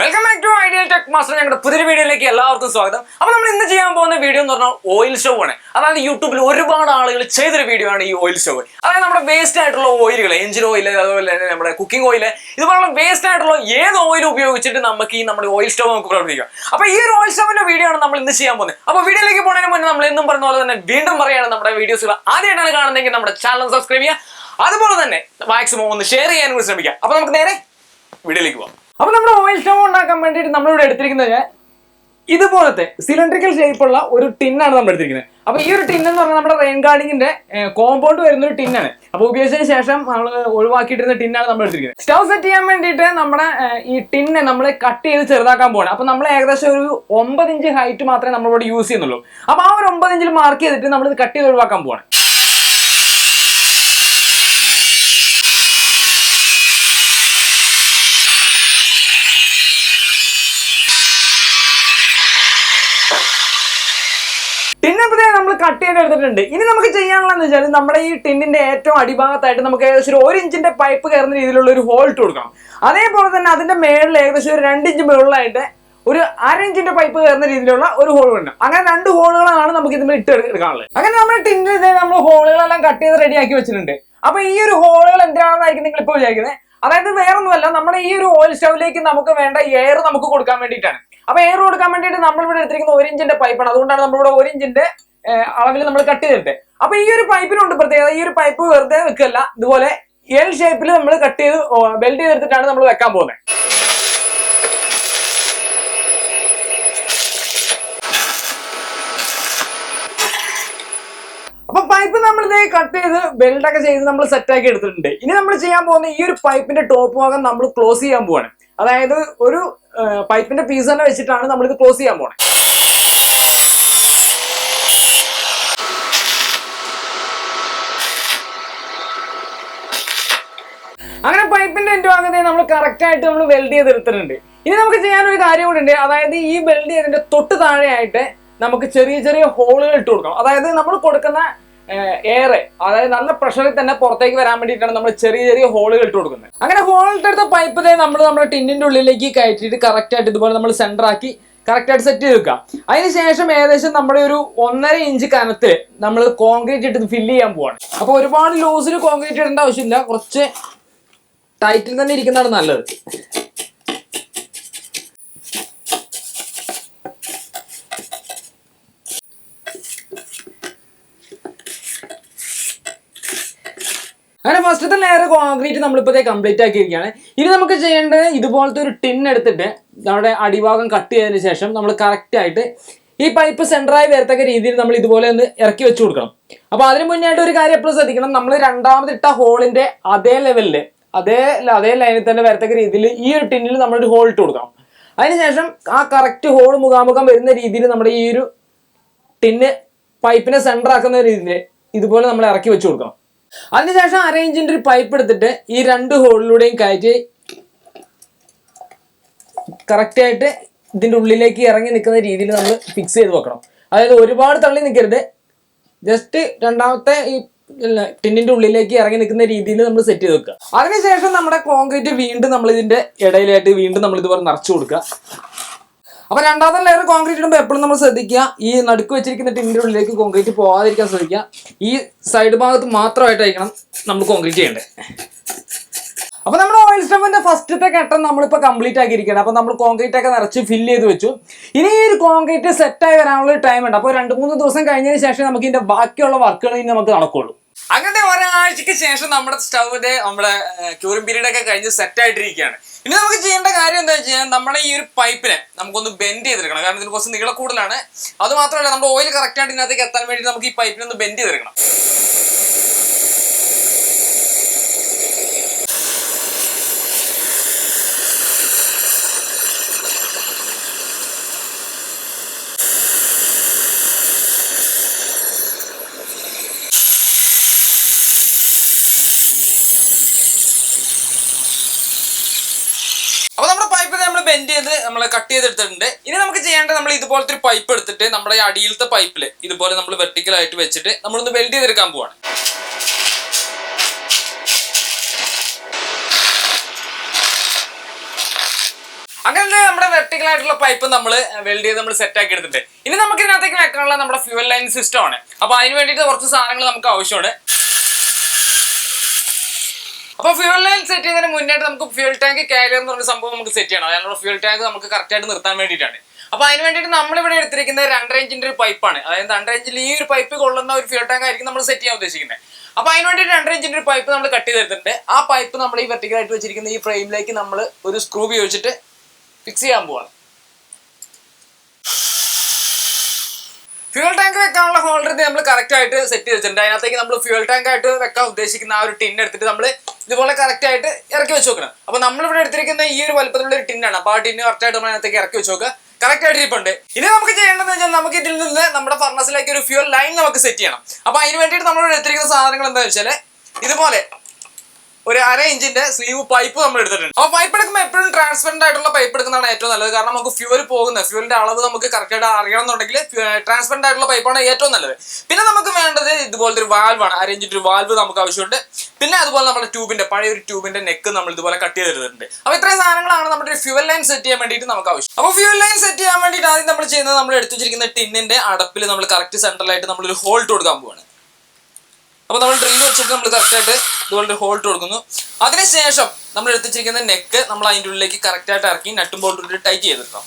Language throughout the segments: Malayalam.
Welcome back to Ideal Tech Master ഞങ്ങളുടെ പുതിയൊരു വീഡിയോയിലേക്ക് എല്ലാവർക്കും സ്വാഗതം. അപ്പോൾ നമ്മൾ ഇന്ന് ചെയ്യാൻ പോകുന്ന വീഡിയോ എന്ന് പറഞ്ഞാൽ ഓയിൽ ഷോ ആണ്. അതായത് യൂട്യൂബിൽ ഒരുപാട് ആളുകൾ ചെയ്തൊരു വീഡിയോ ആണ് ഈ ഓയിൽ ഷോ അതായത് നമ്മുടെ വേസ്റ്റ് ആയിട്ടുള്ള ഓയിലുകൾ എഞ്ചിൻ ഓയിൽ അതുപോലെ തന്നെ നമ്മുടെ കുക്കിംഗ് ഓയിൽ ഇതുപോലുള്ള വേസ്റ്റ് ആയിട്ടുള്ള ഏത് ഓയിൽ ഉപയോഗിച്ചിട്ട് നമുക്ക് ഈ നമ്മുടെ ഓയിൽ സ്റ്റവ് നമുക്ക് പ്രവർത്തിക്കാം. അപ്പോൾ ഈ ഒരു ഓയിൽ സ്റ്റവിന്റെ വീഡിയോ ആണ് നമ്മൾ ഇന്ന് ചെയ്യാൻ പോകുന്നത്. അപ്പോൾ വീഡിയോയിലേക്ക് പോകുന്നതിന് മുന്നേ നമ്മൾ എന്നും പറഞ്ഞ പോലെ തന്നെ വീണ്ടും പറയുകയാണ് നമ്മുടെ വീഡിയോസുകൾ ആദ്യമായിട്ടാണ് കാണുന്നതെങ്കിൽ നമ്മുടെ ചാനൽ സബ്സ്ക്രൈബ് ചെയ്യുക. അതുപോലെ തന്നെ മാക്സിമം ഒന്ന് ഷെയർ ചെയ്യാനും കൂടി ശ്രമിക്കുക. അപ്പോൾ നമുക്ക് നേരെ വീഡിയോയിലേക്ക് പോകാം. അപ്പൊ നമ്മുടെ ഓയിൽ സ്റ്റവ് ഉണ്ടാക്കാൻ വേണ്ടിയിട്ട് നമ്മളിവിടെ എടുത്തിരിക്കുന്നത് ഇതുപോലത്തെ സിലിണ്ടറിക്കൽ ഷേപ്പുള്ള ഒരു ടിന്നാണ് നമ്മൾ എടുത്തിരിക്കുന്നത്. അപ്പൊ ഈ ഒരു ടിൻ എന്ന് പറഞ്ഞാൽ നമ്മുടെ റെയിൻ ഗാർഡിങ്ങിന്റെ കോമ്പൗണ്ട് വരുന്ന ഒരു ടിന്നാണ് അപ്പൊ ഉപയോഗിച്ചതിന് ശേഷം നമ്മൾ ഒഴിവാക്കിയിട്ടിരുന്ന ടിന്നാണ് നമ്മൾ എടുത്തിരിക്കുന്നത്. സ്റ്റവ് സെറ്റ് ചെയ്യാൻ വേണ്ടിയിട്ട് നമ്മുടെ ഈ ടിന്നെ നമ്മൾ കട്ട് ചെയ്ത് ചെറുതാക്കാൻ പോകണം അപ്പൊ നമ്മൾ ഏകദേശം ഒരു ഒമ്പത് ഇഞ്ച് ഹൈറ്റ് മാത്രമേ നമ്മളിവിടെ യൂസ് ചെയ്യുന്നുള്ളൂ. അപ്പൊ ആ ഒരു ഒമ്പത് ഇഞ്ചിൽ മാർക്ക് ചെയ്തിട്ട് നമ്മൾ ഇത് കട്ട് ചെയ്ത് ഒഴിവാക്കാൻ പോവാണ്. എടുത്തിട്ടുണ്ട് ഇനി നമുക്ക് ചെയ്യാനുള്ളതെന്ന് വെച്ചാൽ നമ്മുടെ ഈ ടിന്നിന്റെ ഏറ്റവും അടിഭാഗത്തായിട്ട് നമുക്ക് ഏകദേശം ഒരു ഇഞ്ചിന്റെ പൈപ്പ് കയറുന്ന രീതിയിലുള്ള ഒരു ഹോൾ ഇട്ട് കൊടുക്കണം. അതേപോലെ തന്നെ അതിന്റെ മേളിൽ ഏകദേശം ഒരു രണ്ട് ഇഞ്ച് മുകളിലായിട്ട് ഒരു അര ഇഞ്ചിന്റെ പൈപ്പ് കയറുന്ന രീതിയിലുള്ള ഒരു ഹോൾ ഉണ്ട്. അങ്ങനെ രണ്ട് ഹോളുകളാണ് നമുക്ക് ഇതിൽ ഇട്ട് എടുക്കാനുള്ളത്. അങ്ങനെ നമ്മുടെ ടിന്നിൽ നമ്മൾ ഹോളുകളെല്ലാം കട്ട് ചെയ്ത് റെഡിയാക്കി വെച്ചിട്ടുണ്ട്. അപ്പൊ ഈ ഒരു ഹോളുകൾ എന്തിനാണെന്നായിരിക്കും നിങ്ങൾ ഇപ്പോൾ വിചാരിക്കുന്നത് അതായത് വേറൊന്നുമല്ല നമ്മുടെ ഈ ഒരു ഓയിൽ സ്റ്റൗവിലേക്ക് നമുക്ക് വേണ്ട എയർ നമുക്ക് കൊടുക്കാൻ വേണ്ടിയിട്ടാണ്. അപ്പൊ എയർ കൊടുക്കാൻ വേണ്ടിയിട്ട് നമ്മൾ ഇവിടെ എടുത്തിരിക്കുന്ന ഒരു ഇഞ്ചിന്റെ പൈപ്പാണ് അതുകൊണ്ടാണ് നമ്മളിവിടെ ഒരു ഇഞ്ചിന്റെ അളവിൽ നമ്മൾ കട്ട് ചെയ്തിട്ട്. അപ്പൊ ഈ ഒരു പൈപ്പിനുണ്ട് പ്രത്യേകത. ഈ ഒരു പൈപ്പ് വെറുതെ വെക്കല്ല. ഇതുപോലെ എൽ ഷേപ്പിൽ നമ്മൾ കട്ട് ചെയ്ത് ബെൽഡ് ചെയ്തെടുത്തിട്ടാണ് നമ്മൾ വെക്കാൻ പോകുന്നത് അപ്പൊ പൈപ്പ് നമ്മൾ ഇതേ കട്ട് ചെയ്ത് ബെൽഡ് ഒക്കെ ചെയ്ത് നമ്മൾ സെറ്റ് ആക്കി എടുത്തിട്ടുണ്ട്. ഇനി നമ്മൾ ചെയ്യാൻ പോകുന്ന ഈ ഒരു പൈപ്പിന്റെ ടോപ്പ് ഭാഗം നമ്മൾ ക്ലോസ് ചെയ്യാൻ പോവാണ്. അതായത് ഒരു പൈപ്പിന്റെ പീസ് തന്നെ വെച്ചിട്ടാണ് നമ്മൾ ഇത് ക്ലോസ് ചെയ്യാൻ പോണത് അങ്ങനെ പൈപ്പിന്റെ എന്റെ ഭാഗത്തെ നമ്മൾ കറക്റ്റ് ആയിട്ട് നമ്മൾ വെൽഡ് ചെയ്തെടുത്തിട്ടുണ്ട്. ഇനി നമുക്ക് ചെയ്യാൻ ഒരു കാര്യം കൂടി ഉണ്ട്. അതായത് ഈ വെൽഡ് ചെയ്തതിന്റെ തൊട്ട് താഴെയായിട്ട് നമുക്ക് ചെറിയ ചെറിയ ഹോളുകൾ ഇട്ട് കൊടുക്കണം. അതായത് നമ്മൾ കൊടുക്കുന്ന എയർ അതായത് നല്ല പ്രഷറിൽ തന്നെ പുറത്തേക്ക് വരാൻ വേണ്ടിയിട്ടാണ് നമ്മൾ ചെറിയ ചെറിയ ഹോളുകൾ ഇട്ട് കൊടുക്കുന്നത്. അങ്ങനെ ഹോൾ ഇട്ടെടുത്ത പൈപ്പ് നമ്മൾ നമ്മുടെ ടിന്നിന്റെ ഉള്ളിലേക്ക് കയറ്റിയിട്ട് കറക്റ്റ് ആയിട്ട് ഇതുപോലെ നമ്മൾ സെന്റർ ആക്കി കറക്റ്റ് ആയിട്ട് സെറ്റ് ചെയ്ത് വെക്കുക. അതിനുശേഷം ഏകദേശം നമ്മുടെ ഒരു ഒന്നര ഇഞ്ച് കനത്ത് നമ്മൾ കോൺക്രീറ്റ് ഇട്ട് ഫില്ല് ചെയ്യാൻ പോവാണ്. അപ്പോൾ ഒരുപാട് ലൂസിൽ കോൺക്രീറ്റ് ഇടേണ്ട ആവശ്യമില്ല. കുറച്ച് ടൈറ്റിൽ തന്നെ ഇരിക്കുന്നതാണ് നല്ലത്. അങ്ങനെ ഫസ്റ്റത്തെ ലെയർ കോൺക്രീറ്റ് നമ്മളിപ്പോൾ കംപ്ലീറ്റ് ആക്കിയിരിക്കുകയാണ്. ഇനി നമുക്ക് ചെയ്യേണ്ടത് ഇതുപോലത്തെ ഒരു ടിൻ എടുത്തിട്ട് നമ്മുടെ അടിഭാഗം കട്ട് ചെയ്തതിന് ശേഷം നമ്മൾ കറക്റ്റായിട്ട് ഈ പൈപ്പ് സെന്ററായി വരത്തക്ക രീതിയിൽ നമ്മൾ ഇതുപോലെ ഒന്ന് ഇറക്കി വെച്ച് കൊടുക്കണം. അപ്പോൾ അതിന് മുന്നായിട്ട് ഒരു കാര്യം എപ്പോഴും ശ്രദ്ധിക്കണം. നമ്മൾ രണ്ടാമതിട്ട ഹോളിന്റെ അതേ ലെവലിൽ അതേ അതേ ലൈനിൽ തന്നെ വരത്തക്ക രീതിയിൽ ഈ ഒരു ടിന്നിൽ നമ്മളൊരു ഹോൾ ഇട്ട് കൊടുക്കണം. അതിനുശേഷം ആ കറക്റ്റ് ഹോൾ മുഖാമുഖം വരുന്ന രീതിയിൽ നമ്മുടെ ഈ ഒരു ടിന്ന് പൈപ്പിനെ സെന്റർ ആക്കുന്ന രീതിയിൽ ഇതുപോലെ നമ്മൾ ഇറക്കി വെച്ച് കൊടുക്കണം. അതിനുശേഷം അറേഞ്ചിന്റെ ഒരു പൈപ്പ് എടുത്തിട്ട് ഈ രണ്ട് ഹോളിലൂടെയും കയറ്റി കറക്റ്റായിട്ട് ഇതിന്റെ ഉള്ളിലേക്ക് ഇറങ്ങി നിൽക്കുന്ന രീതിയിൽ നമ്മൾ ഫിക്സ് ചെയ്ത് വെക്കണം. അതായത് ഒരുപാട് തള്ളി നിൽക്കരുത്. ജസ്റ്റ് രണ്ടാമത്തെ ഈ ടിന്നിന്റെ ഉള്ളിലേക്ക് ഇറങ്ങി നിൽക്കുന്ന രീതിയിൽ നമ്മൾ സെറ്റ് ചെയ്ത് വെക്കുക. അതിനുശേഷം നമ്മുടെ കോൺക്രീറ്റ് വീണ്ടും നമ്മൾ ഇതിന്റെ ഇടയിലായിട്ട് വീണ്ടും നമ്മൾ ഇതുപോലെ നിറച്ചു കൊടുക്കുക. അപ്പൊ രണ്ടാമത്തെ ലെയർ കോൺക്രീറ്റ് ഇടുമ്പോൾ എപ്പോഴും നമ്മൾ ശ്രദ്ധിക്കുക ഈ നടുക്ക് വെച്ചിരിക്കുന്ന ടിന്നിന്റെ ഉള്ളിലേക്ക് കോൺക്രീറ്റ് പോകാതിരിക്കാൻ ശ്രദ്ധിക്കുക. ഈ സൈഡ് ഭാഗത്ത് മാത്രമായിട്ടായിരിക്കണം നമ്മൾ കോൺക്രീറ്റ് ചെയ്യേണ്ടത്. അപ്പൊ നമ്മുടെ ഓയിൽ സ്റ്റഫിന്റെ ഫസ്റ്റത്തെ ഘട്ടം നമ്മളിപ്പോ കംപ്ലീറ്റ് ആക്കിയിരിക്കുകയാണ്. അപ്പൊ നമ്മൾ കോൺക്രീറ്റ് ഒക്കെ നിറച്ച് ഫില്ല് ചെയ്ത് വെച്ചു. ഇനി ഈ ഒരു കോൺക്രീറ്റ് സെറ്റ് ആയി വരാനുള്ള ടൈം ഉണ്ട്. അപ്പോൾ രണ്ട് മൂന്ന് ദിവസം കഴിഞ്ഞതിന് ശേഷം നമുക്ക് ഇതിന്റെ ബാക്കിയുള്ള വർക്കുകൾ ഇനി നമുക്ക് നടക്കുള്ളൂ. അങ്ങനെ ഒരാഴ്ചക്ക് ശേഷം നമ്മുടെ സ്റ്റൗവിന്റെ നമ്മുടെ ക്യൂറിംഗ് പീരീഡ് ഒക്കെ കഴിഞ്ഞ് സെറ്റ് ആയിട്ടിരിക്കുകയാണ്. ഇനി നമുക്ക് ചെയ്യേണ്ട കാര്യം എന്താ വെച്ചാൽ നമ്മുടെ ഈ ഒരു പൈപ്പിനെ നമുക്കൊന്ന് ബെൻഡ് ചെയ്തെടുക്കണം. കാരണം ഇതിന് കുറച്ച് നീളക്കൂടുതലാണ് അത് മാത്രമല്ല നമ്മുടെ ഓയിൽ കറക്റ്റ് ആയിട്ട് ഇതിനകത്തേക്ക് എത്താൻ വേണ്ടി നമുക്ക് ഈ പൈപ്പിനെ ഒന്ന് ബെൻഡ് ചെയ്തെടുക്കണം അപ്പൊ നമ്മുടെ പൈപ്പ് നമ്മൾ ബെൻഡ് ചെയ്ത് നമ്മൾ കട്ട് ചെയ്തെടുത്തിട്ടുണ്ട് ഇനി നമുക്ക് ചെയ്യേണ്ടത് നമ്മൾ ഇതുപോലത്തെ ഒരു പൈപ്പ് എടുത്തിട്ട് നമ്മുടെ ഈ അടിയിലത്തെ പൈപ്പിൽ ഇതുപോലെ നമ്മൾ വെർട്ടിക്കലായിട്ട് വെച്ചിട്ട് നമ്മളൊന്ന് വെൽഡ് ചെയ്തെടുക്കാൻ പോവാണ്. അങ്ങനെ നമ്മുടെ വെർട്ടിക്കൽ ആയിട്ടുള്ള പൈപ്പ് നമ്മൾ വെൽഡ് ചെയ്ത് നമ്മൾ സെറ്റ് ആക്കി എടുത്തിട്ടുണ്ട്. ഇനി നമുക്ക് ഇതിനകത്തേക്ക് വെക്കാനുള്ള നമ്മുടെ ഫ്യൂവൽ ലൈൻ സിസ്റ്റം ആണ്. അപ്പൊ അതിന് വേണ്ടിയിട്ട് കുറച്ച് സാധനങ്ങൾ നമുക്ക് ആവശ്യമാണ്. അപ്പൊ ഫ്യൂൽ ലൈൻ സെറ്റ് ചെയ്യുന്നതിന് മുന്നായിട്ട് നമുക്ക് ഫ്യൂൽ ടാങ്ക് കാരിയർ എന്ന് പറഞ്ഞ സംഭവം നമുക്ക് സെറ്റ് ചെയ്യണം. അതിനുള്ള ഫ്യൂൽ ടാങ്ക് നമുക്ക് കറക്റ്റ് ആയിട്ട് നിർത്താൻ വേണ്ടിയിട്ടാണ്. അപ്പൊ അതിന് വേണ്ടിയിട്ട് നമ്മളിവിടെ എടുത്തിരിക്കുന്നത് രണ്ടര ഇഞ്ചിന്റെ ഒരു പൈപ്പാണ് അതായത് രണ്ടര ഇഞ്ചിൽ ഈ ഒരു പൈപ്പ് കൊള്ളുന്ന ഒരു ഫ്യൂൽ ടാങ്ക് ആയിരിക്കും നമ്മൾ സെറ്റ് ചെയ്യാൻ ഉദ്ദേശിക്കുന്നത് അപ്പൊ അതിന് വേണ്ടിയിട്ട് രണ്ടര ഇഞ്ചിന്റെ ഒരു പൈപ്പ് നമ്മൾ കട്ട് ചെയ്തെടുത്തിട്ടുണ്ട് ആ പൈപ്പ് നമ്മൾ ഈ വെർട്ടിക്കൽ ആയിട്ട് വെച്ചിരിക്കുന്ന ഈ ഫ്രെയിമിലേക്ക് നമ്മൾ ഒരു സ്ക്രൂ ഉപയോഗിച്ചിട്ട് ഫിക്സ് ചെയ്യാൻ പോവാണ്. ഫ്യൂൽ ടാങ്ക് വെക്കാനുള്ള ഹോൾഡർ നമ്മൾ കറക്റ്റ് ആയിട്ട് സെറ്റ് ചെയ്തിട്ടുണ്ട് അതിനകത്തേക്ക് നമ്മൾ ഫ്യൂൽ ടാങ്ക് ആയിട്ട് വെക്കാൻ ഉദ്ദേശിക്കുന്ന ആ ഒരു ടിൻ എടുത്തിട്ട് നമ്മൾ ഇതുപോലെ കറക്റ്റ് ആയിട്ട് ഇറക്കി വെച്ച് നോക്കണം. അപ്പൊ നമ്മളിവിടെ എടുത്തിരിക്കുന്ന ഈ ഒരു വലുപ്പത്തിലുള്ള ഒരു ടിന്നാണ്. അപ്പൊ ആ ടിന്ന് കറക്റ്റ് ആയിട്ട് നമ്മൾ അതിനകത്തേക്ക് ഇറക്കി വെച്ച് നോക്കുക. കറക്റ്റ് ആയിട്ട് ഇരിപ്പുണ്ട്. ഇനി നമുക്ക് ചെയ്യേണ്ടതെന്ന് വെച്ചാൽ നമുക്ക് ഇതിൽ നിന്ന് നമ്മുടെ ഫർണസിലേക്ക് ഒരു ഫ്യൂൽ ലൈൻ നമുക്ക് സെറ്റ് ചെയ്യണം. അപ്പൊ അതിന് വേണ്ടിയിട്ട് നമ്മൾ എടുത്തിരിക്കുന്ന സാധനങ്ങൾ എന്താ വെച്ചാൽ ഇതുപോലെ ഒരു അര ഇഞ്ചിന്റെ സ്ലീവ് പൈപ്പ് നമ്മൾ എടുത്തിട്ടുണ്ട്. അപ്പൊ പൈപ്പ് എടുക്കുമ്പോൾ എപ്പോഴും ട്രാൻസ്പെറന്റ് ആയിട്ടുള്ള പൈപ്പ് എടുക്കുന്നതാണ് ഏറ്റവും നല്ലത്. കാരണം നമുക്ക് ഫ്യൂൽ പോകുന്ന ഫ്യൂലിന്റെ അളവ് നമുക്ക് കറക്റ്റ് ആയിട്ട് അറിയണമെന്നുണ്ടെങ്കിൽ ട്രാൻസ്പെറന്റ് ആയിട്ടുള്ള പൈപ്പാണ് ഏറ്റവും നല്ലത്. പിന്നെ നമുക്ക് വേണ്ടത് ഇതുപോലത്തെ ഒരു വാൽവാണ് അര ഇഞ്ചിന്റെ ഒരു വാൽവ് നമുക്ക് ആവശ്യമുണ്ട്. പിന്നെ അതുപോലെ നമ്മുടെ ട്യൂബിന്റെ പഴയ ഒരു ട്യൂബിന്റെ നെക്ക് നമ്മൾ ഇതുപോലെ കട്ട് ചെയ്തെടുത്തിട്ടുണ്ട് അപ്പൊ ഇത്രയും സാധനങ്ങളാണ് നമ്മുടെ ഫ്യൂവൽ ലൈൻ സെറ്റ് ചെയ്യാൻ വേണ്ടിയിട്ട് നമുക്ക് ആവശ്യം. അപ്പൊ ഫ്യൂൽ ലൈൻ സെറ്റ് ചെയ്യാൻ വേണ്ടിയിട്ട് ആദ്യം നമ്മൾ ചെയ്യുന്നത് നമ്മൾ എടുത്തു വെച്ചിരിക്കുന്ന ടിന്നിന്റെ അടപ്പിൽ നമ്മൾ കറക്റ്റ് സെന്ററിലായിട്ട് നമ്മളൊരു ഹോൾട്ട് കൊടുക്കാൻ പോവാണ്. അപ്പൊ നമ്മൾ ഡ്രിൽ വെച്ചിട്ട് നമ്മൾ കറക്റ്റ് ആയിട്ട് ഇതുപോലെ ഹോൾട്ട് കൊടുക്കുന്നു. അതിനുശേഷം നമ്മൾ എടുത്തിരിക്കുന്ന നെക്ക് നമ്മൾ അതിന്റെ ഉള്ളിലേക്ക് കറക്റ്റ് ആയിട്ട് ഇറക്കി നട്ടും ബോൾട്ടും ടൈറ്റ് ചെയ്തിട്ടോ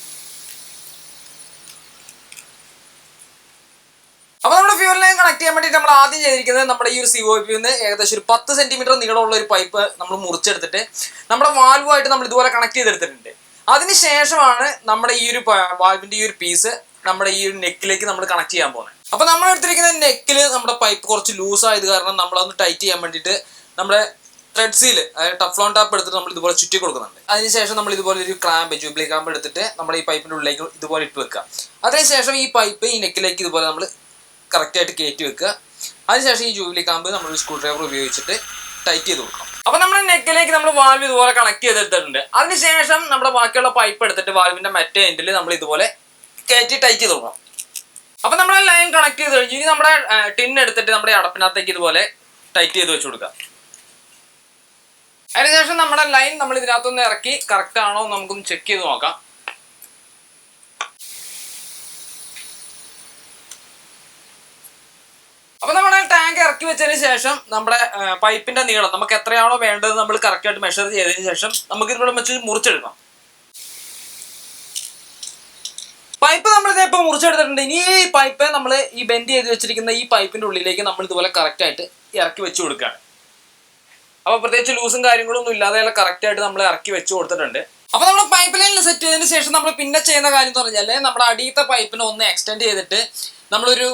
അപ്പൊ നമ്മുടെ ഫ്യൂൽ ലൈൻ കണക്ട് ചെയ്യാൻ വേണ്ടിയിട്ട് നമ്മൾ ആദ്യം ചെയ്തിരിക്കുന്നത് നമ്മുടെ ഈ ഒരു സി ഒ പിന്ന് ഏകദേശം ഒരു പത്ത് സെന്റിമീറ്റർ നീളമുള്ള ഒരു പൈപ്പ് നമ്മൾ മുറിച്ചെടുത്തിട്ട് നമ്മുടെ വാൽവുമായിട്ട് നമ്മൾ ഇതുപോലെ കണക്ട് ചെയ്തെടുത്തിട്ടുണ്ട്. അതിനുശേഷമാണ് നമ്മുടെ ഈ ഒരു വാൽവിന്റെ ഈ ഒരു പീസ് നമ്മുടെ ഈ ഒരു നെക്കിലേക്ക് നമ്മൾ കണക്ട് ചെയ്യാൻ പോകുന്നത്. അപ്പൊ നമ്മൾ എടുത്തിരിക്കുന്ന നെക്കിൽ നമ്മുടെ പൈപ്പ് കുറച്ച് ലൂസ് ആയത് കാരണം നമ്മളൊന്ന് ടൈറ്റ് ചെയ്യാൻ വേണ്ടിയിട്ട് നമ്മുടെ ത്രെഡ് സീൽ അതായത് ടഫ്ലോൺ ടാപ്പ് എടുത്തിട്ട് നമ്മൾ ഇതുപോലെ ചുറ്റി കൊടുക്കുന്നുണ്ട്. അതിനുശേഷം നമ്മൾ ഇതുപോലെ ഒരു ക്ലാമ്പ് ജൂബിലി ക്ലാമ്പ് എടുത്തിട്ട് നമ്മൾ ഈ പൈപ്പിന്റെ ഉള്ളിലേക്ക് ഇതുപോലെ ഇട്ട് വെക്കുക. അതിനുശേഷം ഈ പൈപ്പ് ഈ നെക്കിലേക്ക് ഇതുപോലെ നമ്മൾ കറക്റ്റ് ആയിട്ട് കയറ്റി വെക്കുക. അതിനുശേഷം ഈ ജൂബിലി കാമ്പ് നമ്മൾ സ്ക്രൂ ഡ്രൈവർ ഉപയോഗിച്ചിട്ട് ടൈറ്റ് ചെയ്ത് കൊടുക്കണം. അപ്പൊ നമ്മുടെ നെക്കിലേക്ക് നമ്മൾ വാൽവ് ഇതുപോലെ കണക്ട് ചെയ്തെടുത്തിട്ടുണ്ട് അതിനുശേഷം നമ്മുടെ ബാക്കിയുള്ള പൈപ്പ് എടുത്തിട്ട് വാൽവിന്റെ മറ്റേ എൻഡിൽ നമ്മൾ ഇതുപോലെ കയറ്റി ടൈറ്റ് ചെയ്ത് കൊടുക്കണം. അപ്പൊ നമ്മൾ ലൈൻ കണക്ട് ചെയ്ത് കഴിഞ്ഞു ഇനി നമ്മുടെ ടിൻ എടുത്തിട്ട് നമ്മുടെ അടപ്പിനകത്തേക്ക് ഇതുപോലെ ടൈറ്റ് ചെയ്ത് വെച്ച് കൊടുക്കുക അതിനുശേഷം നമ്മുടെ ലൈൻ നമ്മൾ ഇതിനകത്തൊന്ന് ഇറക്കി കറക്റ്റ് ആണോ നമുക്കൊന്ന് ചെക്ക് ചെയ്ത് നോക്കാം. അപ്പൊ നമ്മുടെ ടാങ്ക് ഇറക്കി വെച്ചതിന് ശേഷം നമ്മുടെ പൈപ്പിന്റെ നീളം നമുക്ക് എത്രയാണോ വേണ്ടത് നമ്മൾ കറക്റ്റ് ആയിട്ട് മെഷർ ചെയ്തതിന് ശേഷം നമുക്ക് ഇതിലൂടെ വെച്ച് മുറിച്ചെടുക്കാം. പൈപ്പ് നമ്മൾ ഇപ്പൊ മുറിച്ചെടുത്തിട്ടുണ്ട്. ഇനി ഈ പൈപ്പ് നമ്മൾ ഈ ബെൻഡ് ചെയ്ത് വെച്ചിരിക്കുന്ന ഈ പൈപ്പിന്റെ ഉള്ളിലേക്ക് നമ്മൾ ഇതുപോലെ കറക്റ്റ് ആയിട്ട് ഇറക്കി വെച്ച് കൊടുക്കുകയാണ്. അപ്പൊ പ്രത്യേകിച്ച് ലൂസും കാര്യങ്ങളും ഒന്നും ഇല്ലാതെ കറക്റ്റ് ആയിട്ട് നമ്മൾ ഇറക്കി വെച്ച് കൊടുത്തിട്ടുണ്ട്. അപ്പൊ നമ്മൾ പൈപ്പ് ലൈനിൽ സെറ്റ് ചെയ്തതിന് ശേഷം നമ്മൾ പിന്നെ ചെയ്യുന്ന കാര്യം എന്ന് പറഞ്ഞാൽ നമ്മുടെ അടിയത്തെ പൈപ്പിനെ ഒന്ന് എക്സ്റ്റെൻഡ് ചെയ്തിട്ട് നമ്മളൊരു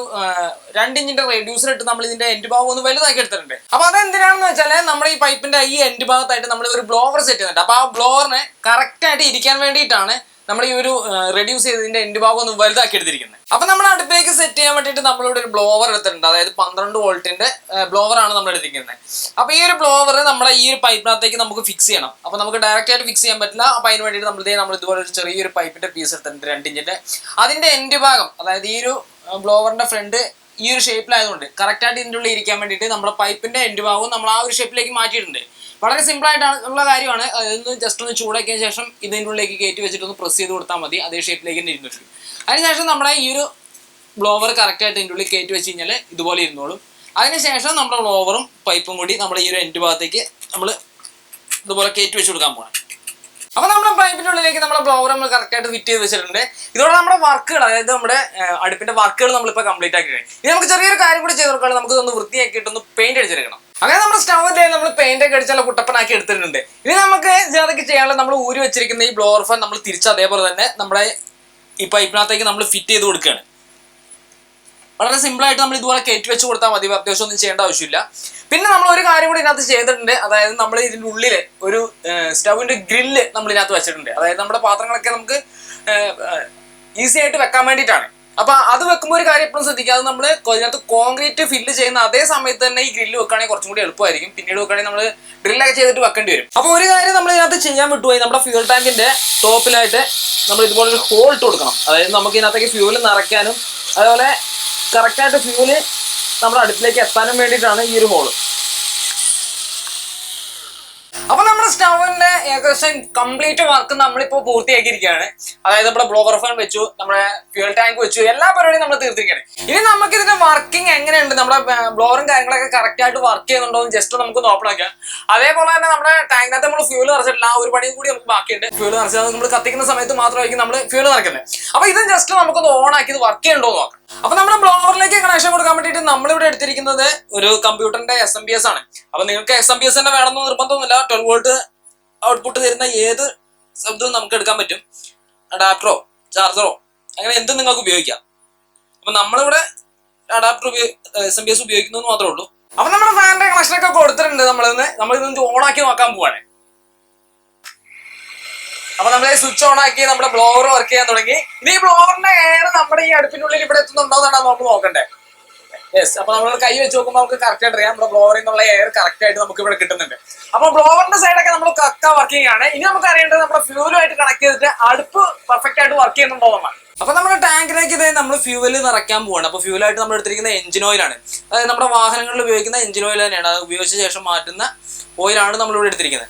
രണ്ട് ഇഞ്ചിന്റെ റേഡ്യൂസർ ഇട്ട് നമ്മൾ ഇതിന്റെ എൻഡ് ഭാഗം ഒന്ന് വലുതാക്കി എടുത്തിട്ടുണ്ട്. അപ്പൊ അത് എന്തിനാണെന്ന് വെച്ചാൽ നമ്മുടെ ഈ പൈപ്പിന്റെ ഈ എൻഡ് ഭാഗത്തായിട്ട് നമ്മൾ ഒരു ബ്ലോവർ സെറ്റ് ചെയ്തിട്ടുണ്ട് അപ്പൊ ആ ബ്ലോവറിനെ കറക്റ്റ് ആയിട്ട് ഇരിക്കാൻ വേണ്ടിയിട്ടാണ് നമ്മൾ ഈ ഒരു റെഡ്യൂസ് ചെയ്തതിന്റെ എൻഡ് ഭാഗം ഒന്ന് വലുതാക്കി എടുത്തിരിക്കുന്നത് അപ്പൊ നമ്മൾ അടുപ്പിലേക്ക് സെറ്റ് ചെയ്യാൻ വേണ്ടിയിട്ട് നമ്മളിവിടെ ഒരു ബ്ലോവർ എടുത്തിട്ടുണ്ട്. അതായത് പന്ത്രണ്ട് വോൾട്ടിന്റെ ബ്ലോവർ ആണ് നമ്മൾ എടുത്തിരിക്കുന്നത് അപ്പൊ ഈ ഒരു ബ്ലോവർ നമ്മുടെ ഈ ഒരു പൈപ്പിനകത്തേക്ക് നമുക്ക് ഫിക്സ് ചെയ്യണം. അപ്പൊ നമുക്ക് ഡയറക്റ്റ് ആയിട്ട് ഫിക്സ് ചെയ്യാൻ പറ്റില്ല. അപ്പൊ അതിന് വേണ്ടിയിട്ട് നമ്മൾ ഇതേ നമ്മൾ ഇതുപോലെ ഒരു ചെറിയൊരു പൈപ്പിന്റെ പീസ് എടുത്തിട്ടുണ്ട് രണ്ടിഞ്ചിന്റെ അതിന്റെ എൻഡ് ഭാഗം അതായത് ഈ ഒരു ബ്ലോവറിന്റെ ഫ്രണ്ട് ഈ ഒരു ഷേപ്പിലായതുകൊണ്ട് കറക്റ്റ് ആയിട്ട് ഇതിന്റെ ഉള്ളിൽ ഇരിക്കാൻ വേണ്ടിയിട്ട് നമ്മുടെ പൈപ്പിന്റെ എൻഡ് ഭാഗവും നമ്മൾ ആ ഒരു ഷേപ്പിലേക്ക് മാറ്റിയിട്ടുണ്ട്. വളരെ സിമ്പിൾ ആയിട്ടുള്ള കാര്യമാണ്. അതൊന്ന് ജസ്റ്റ് ഒന്ന് ചൂടാക്കിയ ശേഷം ഇതിന്റെ ഉള്ളിലേക്ക് കയറ്റി വെച്ചിട്ടൊന്ന് പ്രസ് ചെയ്ത് കൊടുത്താൽ മതി. അതേ ഷേപ്പിലേക്ക് തന്നെ ഇരുന്നു അതിനുശേഷം നമ്മുടെ ഈ ഒരു ബ്ലോവർ കറക്റ്റ് ആയിട്ട് ഇതിന്റെ ഉള്ളിൽ കയറ്റി വെച്ച് കഴിഞ്ഞാൽ ഇതുപോലെ ഇരുന്നോളും. അതിനുശേഷം നമ്മുടെ ബ്ലോവറും പൈപ്പും കൂടി നമ്മുടെ ഈ ഒരു എൻഡ് ഭാഗത്തേക്ക് നമ്മൾ ഇതുപോലെ കയറ്റി വെച്ച് കൊടുക്കാൻ പോകണം അപ്പൊ നമ്മുടെ പൈപ്പിന്റെ ഉള്ളിലേക്ക് നമ്മുടെ ബ്ലൗർ നമ്മൾ കറക്റ്റ് ആയിട്ട് ഫിറ്റ് ചെയ്ത് വെച്ചിട്ടുണ്ട്. ഇതോടെ നമ്മുടെ വർക്കുകൾ അതായത് നമ്മുടെ അടുപ്പിന്റെ വർക്കുകൾ നമ്മളിപ്പോൾ കംപ്ലീറ്റ് ആക്കി കഴിഞ്ഞു. ഇനി നമുക്ക് ചെറിയൊരു കാര്യം കൂടി ചെയ്ത് കൊടുക്കുകയാണ് നമുക്ക് ഒന്ന് വൃത്തിയാക്കിയിട്ട് ഒന്ന് പെയിന്റ് അടിച്ചെടുക്കണം. അങ്ങനെ നമ്മുടെ സ്റ്റൗവിന്റെ നമ്മൾ പെയിന്റ് ഒക്കെ അടിച്ചാൽ കുട്ടപ്പനാക്കി എടുത്തിട്ടുണ്ട്. ഇനി നമുക്ക് അതൊക്കെ ചെയ്യാനുള്ള നമ്മൾ ഊരി വെച്ചിരിക്കുന്ന ഈ ബ്ലോർ ഫാൻ നമ്മൾ തിരിച്ച് അതേപോലെ തന്നെ നമ്മുടെ ഈ പൈപ്പിനകത്തേക്ക് നമ്മൾ ഫിറ്റ് ചെയ്ത് കൊടുക്കുകയാണ്. വളരെ സിമ്പിൾ ആയിട്ട് നമ്മൾ ഇതുപോലെ കയറ്റി വെച്ച് കൊടുത്താൽ മതി. അത്യാവശ്യം ഒന്നും ചെയ്യേണ്ട ആവശ്യമില്ല. പിന്നെ നമ്മൾ ഒരു കാര്യം കൂടി ഇതിനകത്ത് ചെയ്തിട്ടുണ്ട്. അതായത് നമ്മൾ ഇതിന്റെ ഉള്ളിൽ ഒരു സ്റ്റൗവിന്റെ ഗ്രില്ല് നമ്മൾ ഇതിനകത്ത് വെച്ചിട്ടുണ്ട്. അതായത് നമ്മുടെ പാത്രങ്ങളൊക്കെ നമുക്ക് ഈസി ആയിട്ട് വെക്കാൻ വേണ്ടിയിട്ടാണ്. അപ്പൊ അത് വെക്കുമ്പോൾ ഒരു കാര്യം എപ്പോഴും ശ്രദ്ധിക്കുക. അത് നമ്മൾ ഇതിനകത്ത് കോൺക്രീറ്റ് ഫില്ല് ചെയ്യുന്ന അതേ സമയത്ത് തന്നെ ഈ ഗ്രില്ല് വെക്കുകയാണെങ്കിൽ കുറച്ചും കൂടി എളുപ്പമായിരിക്കും. പിന്നീട് വെക്കുകയാണെങ്കിൽ നമ്മൾ ഡ്രില്ലൊക്കെ ചെയ്തിട്ട് വെക്കേണ്ടി വരും. അപ്പോൾ ഒരു കാര്യം നമ്മൾ ഇതിനകത്ത് ചെയ്യാൻ വിട്ടുപോയി. നമ്മുടെ ഫ്യൂൽ ടാങ്കിന്റെ ടോപ്പിലായിട്ട് നമ്മൾ ഇതുപോലെ ഒരു ഹോൾ ഇട്ട് കൊടുക്കണം. അതായത് നമുക്ക് ഇതിനകത്തേക്ക് ഫ്യൂൽ നിറയ്ക്കാനും അതുപോലെ കറക്റ്റായിട്ട് ഫ്യൂൽ നമ്മുടെ അടുപ്പിലേക്ക് എത്താനും വേണ്ടിയിട്ടാണ് ഈ ഒരു ഹോൾ അപ്പൊ നമ്മുടെ സ്റ്റൗവിന്റെ ഏകദേശം കംപ്ലീറ്റ് വർക്ക് നമ്മളിപ്പോ പൂർത്തിയാക്കിയിരിക്കുകയാണ്. അതായത് നമ്മുടെ ബ്ലോവർ ഫാൻ വെച്ചു നമ്മുടെ ഫ്യൂൽ ടാങ്ക് വെച്ചു എല്ലാ പരിപാടിയും നമ്മൾ തീർത്തിരിക്കുകയാണ്. ഇനി നമുക്ക് ഇതിന്റെ വർക്കിംഗ് എങ്ങനെയുണ്ട്? നമ്മുടെ ബ്ലോറും കാര്യങ്ങളൊക്കെ കറക്റ്റ് ആയിട്ട് വർക്ക് ചെയ്യുന്നുണ്ടോ എന്ന് ജസ്റ്റ് നമുക്ക് നോക്കണം അതേപോലെ തന്നെ നമ്മുടെ ടാങ്കിനകത്ത് നമ്മൾ ഫ്യൂൽ നിറച്ചിട്ടില്ല. ആ ഒരു പണിയും കൂടി നമുക്ക് ബാക്കിയുണ്ട്. ഫ്യൂൽ നിറച്ചത് നമ്മൾ കത്തിക്കുന്ന സമയത്ത് മാത്രമായിരിക്കും നമ്മൾ ഫ്യൂൽ നിറക്കുന്നത് അപ്പൊ ഇത് ജസ്റ്റ് നമുക്കൊന്ന് ഓൺ ആക്കി ഇത് വർക്ക് ചെയ്യണ്ടോ നോക്കാം. അപ്പൊ നമ്മുടെ ബ്ലോവറിലേക്ക് കണക്ഷൻ കൊടുക്കാൻ വേണ്ടിയിട്ട് നമ്മളിവിടെ എടുത്തിരിക്കുന്നത് ഒരു കമ്പ്യൂട്ടറിന്റെ എസ് എം ബി എസ് ആണ്. അപ്പൊ നിങ്ങൾക്ക് എസ് എം ബി എസ് തന്നെ വേണമെന്ന് നിർബന്ധമൊന്നുമില്ല. ട്വൽവ് വോൾട്ട് ഔട്ട്പുട്ട് തരുന്ന ഏത് ശബ്ദവും നമുക്ക് എടുക്കാൻ പറ്റും. അഡാപ്റ്ററോ ചാർജറോ അങ്ങനെ എന്തും നിങ്ങൾക്ക് ഉപയോഗിക്കാം. അപ്പൊ നമ്മളിവിടെ adapter S M B S ഉപയോഗിക്കുന്നു മാത്രമേ ഉള്ളൂ. അപ്പൊ നമ്മുടെ ഫാനിന്റെ കണക്ഷൻ ഒക്കെ കൊടുത്തിട്ടുണ്ട് നമ്മളിന്ന്. ഓൺ ആക്കി നോക്കാൻ പോവാണ്. അപ്പൊ നമ്മൾ സ്വിച്ച് ഓൺ ആക്കി നമ്മുടെ ബ്ലോവർ വർക്ക് ചെയ്യാൻ തുടങ്ങി. ഇനി ഈ ബ്ലോവറിന്റെ എയർ നമ്മുടെ ഈ അടുപ്പിനുള്ളിൽ ഇവിടെ എത്തുന്നുണ്ടോ എന്നാണ് നമുക്ക് നോക്കണ്ടേ. യെസ് അപ്പൊ നമ്മൾ കൈ വെച്ച് നോക്കുമ്പോൾ നമുക്ക് കറക്റ്റ് ആയിട്ട് അറിയാം. നമ്മുടെ ബ്ലോവറിൽ നിന്നുള്ള എയർ കറക്റ്റ് ആയിട്ട് നമുക്ക് ഇവിടെ കിട്ടുന്നുണ്ട്. അപ്പൊ ബ്ലോവറിന്റെ സൈഡൊക്കെ നമ്മൾ കക്ക വർക്കിംഗ് ആണ്. ഇനി നമുക്ക് അറിയേണ്ടത് നമ്മുടെ ഫ്യൂലുമായിട്ട് കണക്ട് ചെയ്തിട്ട് അടുപ്പ് പെർഫെക്റ്റ് ആയിട്ട് വർക്ക് ചെയ്യുന്നുണ്ടോ എന്നാണ് അപ്പൊ നമ്മുടെ ടാങ്കിലേക്ക് ഇതായി നമ്മൾ ഫ്യൂവൽ നിറയ്ക്കാൻ പോവാണ്. അപ്പൊ ഫ്യൂവലായിട്ട് നമ്മൾ എടുത്തിരിക്കുന്ന എഞ്ചിൻ ഓയിലാണ് അതായത് നമ്മുടെ വാഹനങ്ങളിൽ ഉപയോഗിക്കുന്ന എഞ്ചിൻ ഓയിൽ തന്നെയാണ്. അത് ഉപയോഗിച്ച ശേഷം മാറ്റുന്ന ഓയിലാണ് നമ്മൾ ഇവിടെ എടുത്തിരിക്കുന്നത്.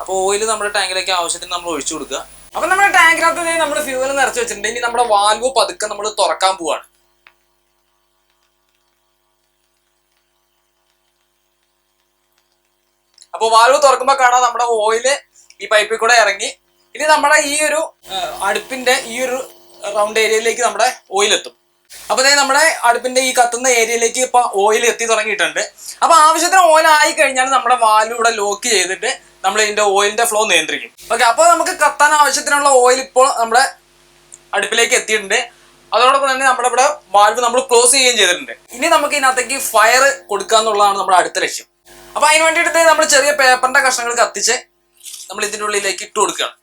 അപ്പോൾ ഓയിൽ നമ്മുടെ ടാങ്കിലേക്ക് ആവശ്യത്തിന് നമ്മൾ ഒഴിച്ചു കൊടുക്കുക. അപ്പൊ നമ്മുടെ ടാങ്കിനകത്ത് നമ്മൾ ഫ്യൂവൽ നിറച്ച് വെച്ചിട്ടുണ്ട്. ഇനി നമ്മുടെ വാൽവ് പതുക്കെ നമ്മൾ തുറക്കാൻ പോവാണ്. അപ്പോൾ വാൽവ് തുറക്കുമ്പോൾ കാണാം നമ്മുടെ ഓയിൽ ഈ പൈപ്പിൽ കൂടെ ഇറങ്ങി. ഇനി നമ്മുടെ ഈ ഒരു അടുപ്പിന്റെ ഈ ഒരു റൗണ്ട് ഏരിയയിലേക്ക് നമ്മുടെ ഓയിൽ എത്തും. അപ്പൊ ദേ നമ്മുടെ അടുപ്പിന്റെ ഈ കത്തുന്ന ഏരിയയിലേക്ക് ഇപ്പൊ ഓയിൽ എത്തി തുടങ്ങിയിട്ടുണ്ട്. അപ്പൊ ആവശ്യത്തിന് ഓയിൽ ആയി കഴിഞ്ഞാൽ നമ്മുടെ വാൽവ് ഇവിടെ ലോക്ക് ചെയ്തിട്ട് നമ്മൾ ഇതിന്റെ ഓയിലിന്റെ ഫ്ലോ നിയന്ത്രിക്കും. ഓക്കെ അപ്പൊ നമുക്ക് കത്താൻ ആവശ്യത്തിനുള്ള ഓയിൽ ഇപ്പോൾ നമ്മുടെ അടുപ്പിലേക്ക് എത്തിയിട്ടുണ്ട്. അതോടൊപ്പം തന്നെ നമ്മുടെ ഇവിടെ വാൽവ് നമ്മൾ ക്ലോസ് ചെയ്യുകയും ചെയ്തിട്ടുണ്ട്. ഇനി നമുക്ക് ഇതിനകത്തേക്ക് ഫയർ കൊടുക്കുക എന്നുള്ളതാണ് നമ്മുടെ അടുത്ത ലക്ഷ്യം. അപ്പൊ അതിന് വേണ്ടിയിട്ട് നമ്മൾ ചെറിയ പേപ്പറിന്റെ കഷ്ണങ്ങൾ കത്തിച്ച് നമ്മൾ ഇതിന്റെ ഉള്ളിലേക്ക് ഇട്ട് കൊടുക്കുകയാണ്.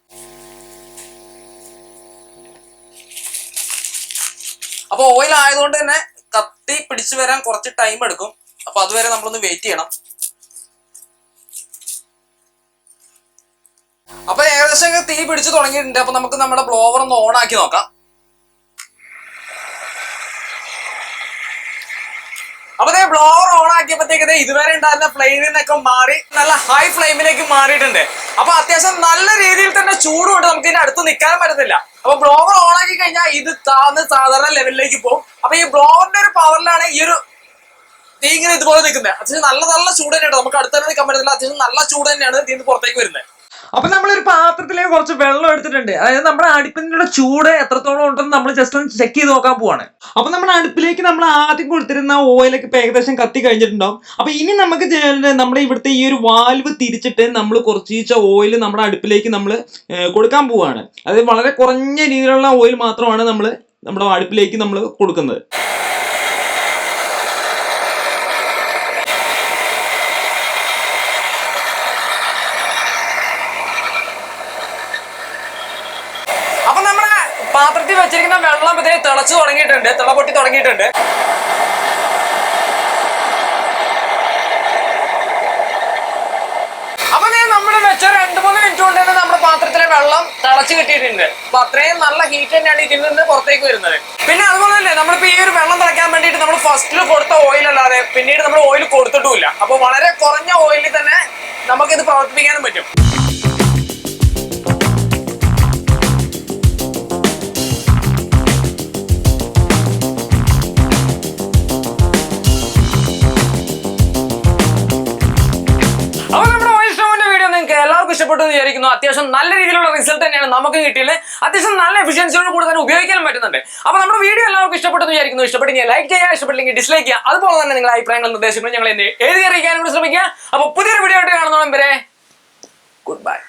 അപ്പൊ ഓയിൽ ആയതുകൊണ്ട് തന്നെ കത്തി പിടിച്ചു വരാൻ കുറച്ച് ടൈം എടുക്കും. അപ്പൊ അതുവരെ നമ്മളൊന്ന് വെയിറ്റ് ചെയ്യണം. തീ പിടിച്ചു തുടങ്ങിയിട്ടുണ്ട്. അപ്പൊ നമുക്ക് നമ്മുടെ ബ്ലോവർ ഒന്ന് ഓൺ ആക്കി നോക്കാം. അപ്പൊ ബ്ലോവർ ഓൺ ആക്കിയപ്പോഴത്തേക്ക് ഇതുവരെ ഉണ്ടായിരുന്ന ഫ്ലെയിമിൽ നിന്നൊക്കെ മാറി നല്ല ഹൈ ഫ്ലെയിമിലേക്ക് മാറിയിട്ടുണ്ട്. അപ്പൊ അത്യാവശ്യം നല്ല രീതിയിൽ തന്നെ ചൂടുകൊണ്ട് നമുക്ക് ഇതിന്റെ അടുത്ത് നിൽക്കാൻ പറ്റത്തില്ല. അപ്പൊ ബ്ലോവർ ഓൺ ആക്കി കഴിഞ്ഞാൽ ഇത് താന്ന് സാധാരണ ലെവലിലേക്ക് പോകും. അപ്പൊ ഈ ബ്ലോവറിന്റെ ഒരു പവറിലാണ് ഈ ഒരു തീ ഇങ്ങനെ ഇതുപോലെ നിൽക്കുന്നത്. അത്യാവശ്യം നല്ല നല്ല ചൂട് തന്നെയാണ്. നമുക്ക് അടുത്ത് നിൽക്കാൻ പറ്റത്തില്ല. അത്യാവശ്യം നല്ല ചൂട് തന്നെയാണ് ഇതിന് പുറത്തേക്ക് വരുന്നത്. അപ്പൊ നമ്മളൊരു പാത്രത്തിലേക്ക് കുറച്ച് വെള്ളം എടുത്തിട്ടുണ്ട്. അതായത് നമ്മുടെ അടുപ്പിന്റെ ചൂട് എത്രത്തോളം ഉണ്ടെന്ന് നമ്മൾ ജസ്റ്റ് ഒന്ന് ചെക്ക് ചെയ്ത് നോക്കാൻ പോവാണ്. അപ്പൊ നമ്മുടെ അടുപ്പിലേക്ക് നമ്മൾ ആദ്യം കൊടുത്തിരുന്ന ഓയിലൊക്കെ ഏകദേശം കത്തി കഴിഞ്ഞിട്ടുണ്ടാവും. അപ്പൊ ഇനി നമുക്ക് നമ്മുടെ ഇവിടുത്തെ ഈ ഒരു വാൽവ് തിരിച്ചിട്ട് നമ്മൾ കുറച്ച് ഓയിൽ നമ്മുടെ അടുപ്പിലേക്ക് നമ്മൾ കൊടുക്കാൻ പോവാണ്. അതായത് വളരെ കുറഞ്ഞ രീതിയിലുള്ള ഓയിൽ മാത്രമാണ് നമ്മൾ നമ്മുടെ അടുപ്പിലേക്ക് നമ്മൾ കൊടുക്കുന്നത് അപ്പൊ നമ്മുടെ പാത്രത്തിൽ വെച്ചിരിക്കുന്ന വെള്ളം ഇതിനെ തിളച്ചു തുടങ്ങിയിട്ടുണ്ട് തിള തുടങ്ങിയിട്ടുണ്ട്. അപ്പൊ ഞാൻ നമ്മുടെ വെച്ച രണ്ട് മൂന്ന് മിനിറ്റ് കൊണ്ട് തന്നെ നമ്മുടെ പാത്രത്തിലെ വെള്ളം തിളച്ച് കിട്ടിയിട്ടുണ്ട്. അപ്പൊ അത്രയും നല്ല ഹീറ്റ് തന്നെയാണ് ഇതിൽ നിന്ന് പുറത്തേക്ക് വരുന്നത്. പിന്നെ അതുപോലെ തന്നെ നമ്മളിപ്പോ ഈ ഒരു വെള്ളം തിളയ്ക്കാൻ വേണ്ടിയിട്ട് നമ്മൾ ഫസ്റ്റിൽ കൊടുത്ത ഓയിൽ അല്ലാതെ പിന്നീട് നമ്മൾ ഓയിൽ കൊടുത്തിട്ടുമില്ല. അപ്പൊ വളരെ കുറഞ്ഞ ഓയിലിൽ തന്നെ നമുക്കിത് പ്രവർത്തിപ്പിക്കാനും പറ്റും. ഇഷ്ടപ്പെട്ടു എന്ന് വിചാരിക്കുന്നു. അത്യാവശ്യം നല്ല രീതിയിലുള്ള റിസൾട്ട് തന്നെയാണ് നമുക്ക് കിട്ടിയത്. അത്യാവശ്യം നല്ല എഫിഷ്യൻസിയോട് കൂടെ തന്നെ ഉപയോഗിക്കാനും പറ്റുന്നുണ്ട്. അപ്പോൾ നമ്മുടെ വീഡിയോ എല്ലാവർക്കും ഇഷ്ടപ്പെട്ടു എന്ന് വിചാരിക്കുന്നു ഇഷ്ടപ്പെട്ടെങ്കിൽ ലൈക്ക് ചെയ്യുക ഇഷ്ടപ്പെട്ടില്ലെങ്കിൽ ഡിസ്ലൈക്ക് ചെയ്യുക. അതുപോലെ തന്നെ നിങ്ങളുടെ അഭിപ്രായങ്ങളും നിർദ്ദേശങ്ങളും ഞങ്ങൾ എഴുതി അറിയിക്കാനും കൂടി ശ്രമിക്കുക. അപ്പോൾ പുതിയൊരു വീഡിയോ ആയിട്ട് കാണുന്നോളം വരെ ഗുഡ് ബൈ